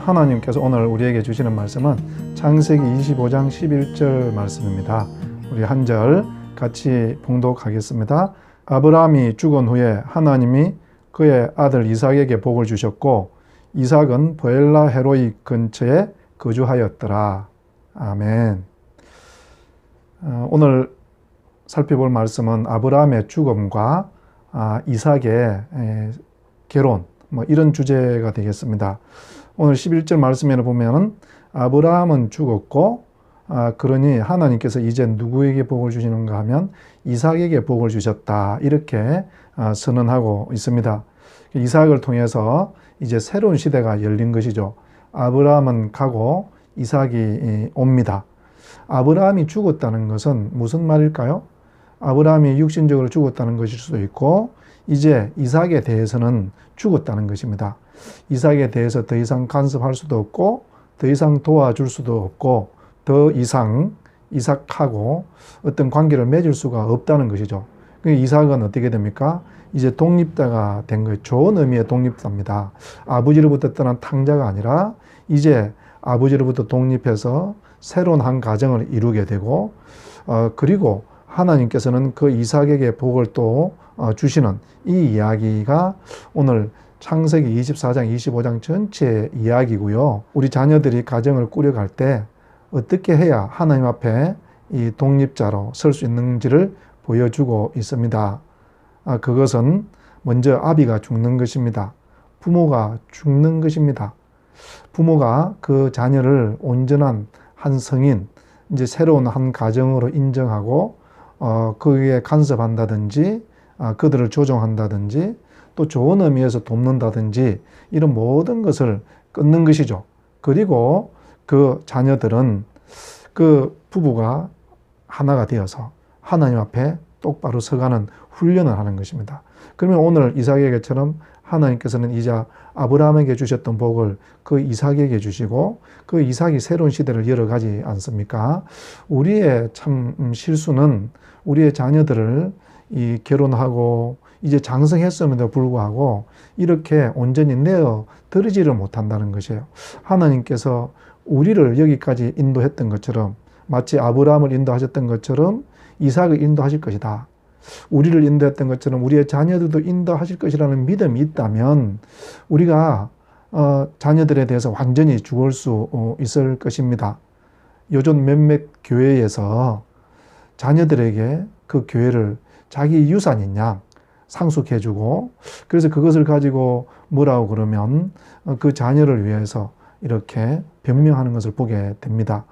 하나님께서 오늘 우리에게 주시는 말씀은 창세기 25장 11절 말씀입니다. 우리 한 절 같이 봉독하겠습니다. 아브라함이 죽은 후에 하나님이 그의 아들 이삭에게 복을 주셨고 이삭은 보엘라 헤로이 근처에 거주하였더라. 아멘. 어, 오늘 살펴볼 말씀은 아브라함의 죽음과 아, 이삭의 결혼 뭐 이런 주제가 되겠습니다. 오늘 11절 말씀에는 보면은 아브라함은 죽었고 아, 그러니 하나님께서 이제 누구에게 복을 주시는가 하면 이삭에게 복을 주셨다 이렇게 아, 선언하고 있습니다. 이삭을 통해서 이제 새로운 시대가 열린 것이죠. 아브라함은 가고 이삭이 옵니다. 아브라함이 죽었다는 것은 무슨 말일까요? 아브라함이 육신적으로 죽었다는 것일 수도 있고 이제 이삭에 대해서는 죽었다는 것입니다. 이삭에 대해서 더 이상 간섭할 수도 없고 더 이상 도와줄 수도 없고 더 이상 이삭하고 어떤 관계를 맺을 수가 없다는 것이죠. 그 이삭은 어떻게 됩니까? 이제 독립자가 된 거예요. 좋은 의미의 독립자입니다. 아버지로부터 떠난 탕자가 아니라 이제 아버지로부터 독립해서 새로운 한 가정을 이루게 되고 어, 그리고 하나님께서는 그 이삭에게 복을 또 어, 주시는 이 이야기가 오늘 창세기 24장, 25장 전체 이야기고요. 우리 자녀들이 가정을 꾸려갈 때 어떻게 해야 하나님 앞에 이 독립자로 설 수 있는지를 보여주고 있습니다. 아, 그것은 먼저 아비가 죽는 것입니다. 부모가 죽는 것입니다. 부모가 그 자녀를 온전한 한 성인, 이제 새로운 한 가정으로 인정하고 어, 거기에 간섭한다든지 아, 그들을 조종한다든지 또 좋은 의미에서 돕는다든지 이런 모든 것을 끊는 것이죠. 그리고 그 자녀들은 그 부부가 하나가 되어서 하나님 앞에 똑바로 서가는 훈련을 하는 것입니다. 그러면 오늘 이삭에게처럼 하나님께서는 이제 아브라함에게 주셨던 복을 그 이삭에게 주시고 그 이삭이 새로운 시대를 열어가지 않습니까? 우리의 참 실수는 우리의 자녀들을 이 결혼하고 이제 장성했음에도 불구하고 이렇게 온전히 내어 들이지를 못한다는 것이에요. 하나님께서 우리를 여기까지 인도했던 것처럼 마치 아브라함을 인도하셨던 것처럼 이삭을 인도하실 것이다. 우리를 인도했던 것처럼 우리의 자녀들도 인도하실 것이라는 믿음이 있다면 우리가 어, 자녀들에 대해서 완전히 죽을 수 어, 있을 것입니다. 요즘 몇몇 교회에서 자녀들에게 그 교회를 자기 유산인 양 상속해주고 그래서 그것을 가지고 뭐라고 그러면 어, 그 자녀를 위해서 이렇게 변명하는 것을 보게 됩니다.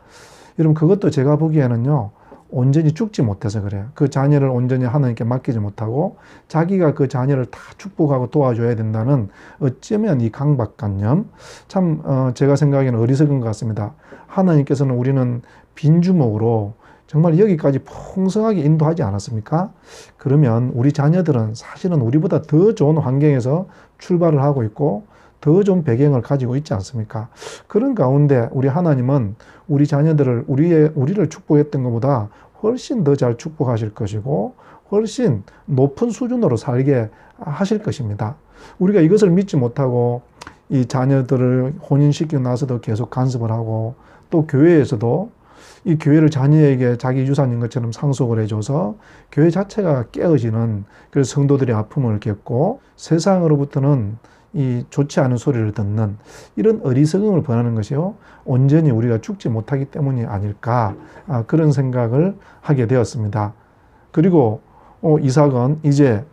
여러분 그것도 제가 보기에는요 온전히 죽지 못해서 그래요. 그 자녀를 온전히 하나님께 맡기지 못하고 자기가 그 자녀를 다 축복하고 도와줘야 된다는 어쩌면 이 강박관념 참 어, 제가 생각에는 어리석은 것 같습니다. 하나님께서는 우리는 빈 주먹으로 정말 여기까지 풍성하게 인도하지 않았습니까? 그러면 우리 자녀들은 사실은 우리보다 더 좋은 환경에서 출발을 하고 있고 더 좋은 배경을 가지고 있지 않습니까? 그런 가운데 우리 하나님은 우리 자녀들을 우리의 우리를 축복했던 것보다 훨씬 더 잘 축복하실 것이고 훨씬 높은 수준으로 살게 하실 것입니다. 우리가 이것을 믿지 못하고 이 자녀들을 혼인시키고 나서도 계속 간섭을 하고 또 교회에서도 이 교회를 자녀에게 자기 유산인 것처럼 상속을 해줘서 교회 자체가 깨어지는 그 성도들의 아픔을 겪고 세상으로부터는 이 좋지 않은 소리를 듣는 이런 어리석음을 범하는 것이요 온전히 우리가 죽지 못하기 때문이 아닐까 아, 그런 생각을 하게 되었습니다. 그리고 어, 이삭은 이제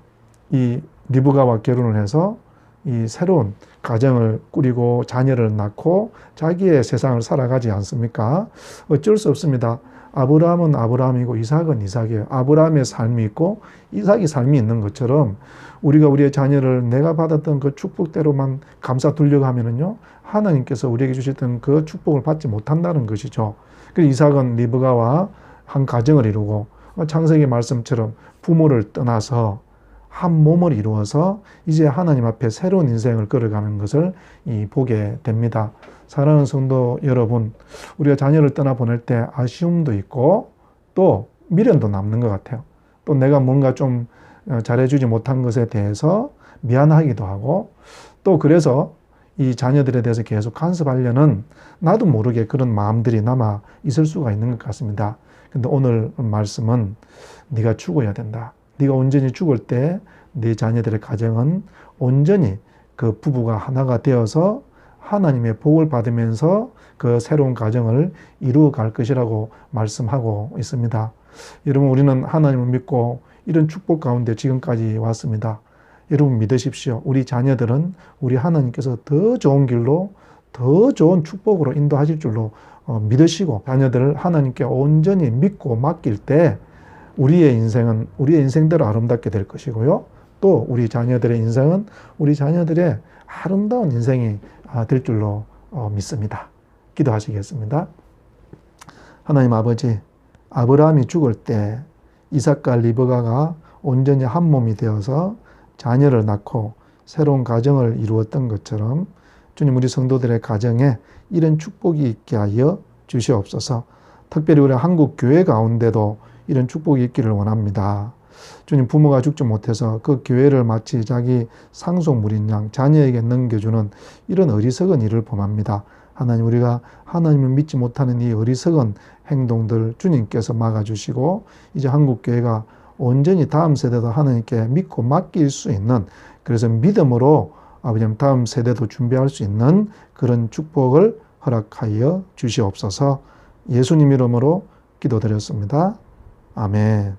이 리브가와 결혼을 해서 이 새로운 가정을 꾸리고 자녀를 낳고 자기의 세상을 살아가지 않습니까? 어쩔 수 없습니다. 아브라함은 아브라함이고 이삭은 이삭이에요. 아브라함의 삶이 있고 이삭이 삶이 있는 것처럼 우리가 우리의 자녀를 내가 받았던 그 축복대로만 감싸 두려고 하면은요 하나님께서 우리에게 주셨던 그 축복을 받지 못한다는 것이죠. 그래서 이삭은 리브가와 한 가정을 이루고 창세기 말씀처럼 부모를 떠나서 한 몸을 이루어서 이제 하나님 앞에 새로운 인생을 걸어가는 것을 보게 됩니다. 사랑하는 성도 여러분, 우리가 자녀를 떠나 보낼 때 아쉬움도 있고 또 미련도 남는 것 같아요. 또 내가 뭔가 좀 어, 잘해주지 못한 것에 대해서 미안하기도 하고 또 그래서 이 자녀들에 대해서 계속 간섭하려는 나도 모르게 그런 마음들이 남아 있을 수가 있는 것 같습니다. 근데 오늘 말씀은 네가 죽어야 된다. 네가 온전히 죽을 때 네 자녀들의 가정은 온전히 그 부부가 하나가 되어서 하나님의 복을 받으면서 그 새로운 가정을 이루어 갈 것이라고 말씀하고 있습니다. 여러분 우리는 하나님을 믿고 이런 축복 가운데 지금까지 왔습니다. 여러분 믿으십시오. 우리 자녀들은 우리 하나님께서 더 좋은 길로 더 좋은 축복으로 인도하실 줄로 어, 믿으시고 자녀들을 하나님께 온전히 믿고 맡길 때 우리의 인생은 우리의 인생대로 아름답게 될 것이고요. 또 우리 자녀들의 인생은 우리 자녀들의 아름다운 인생이 아, 될 줄로 어, 믿습니다. 기도하시겠습니다. 하나님 아버지, 아브라함이 죽을 때 이삭과 리브가가 온전히 한 몸이 되어서 자녀를 낳고 새로운 가정을 이루었던 것처럼 주님 우리 성도들의 가정에 이런 축복이 있게 하여 주시옵소서. 특별히 우리 한국 교회 가운데도 이런 축복이 있기를 원합니다. 주님 부모가 죽지 못해서 그 교회를 마치 자기 상속물인 양 자녀에게 넘겨주는 이런 어리석은 일을 범합니다. 하나님 우리가 하나님을 믿지 못하는 이 어리석은 행동들 주님께서 막아주시고 이제 한국 교회가 온전히 다음 세대도 하나님께 믿고 맡길 수 있는 그래서 믿음으로 아버지 다음 세대도 준비할 수 있는 그런 축복을 허락하여 주시옵소서 예수님 이름으로 기도드렸습니다. 아멘.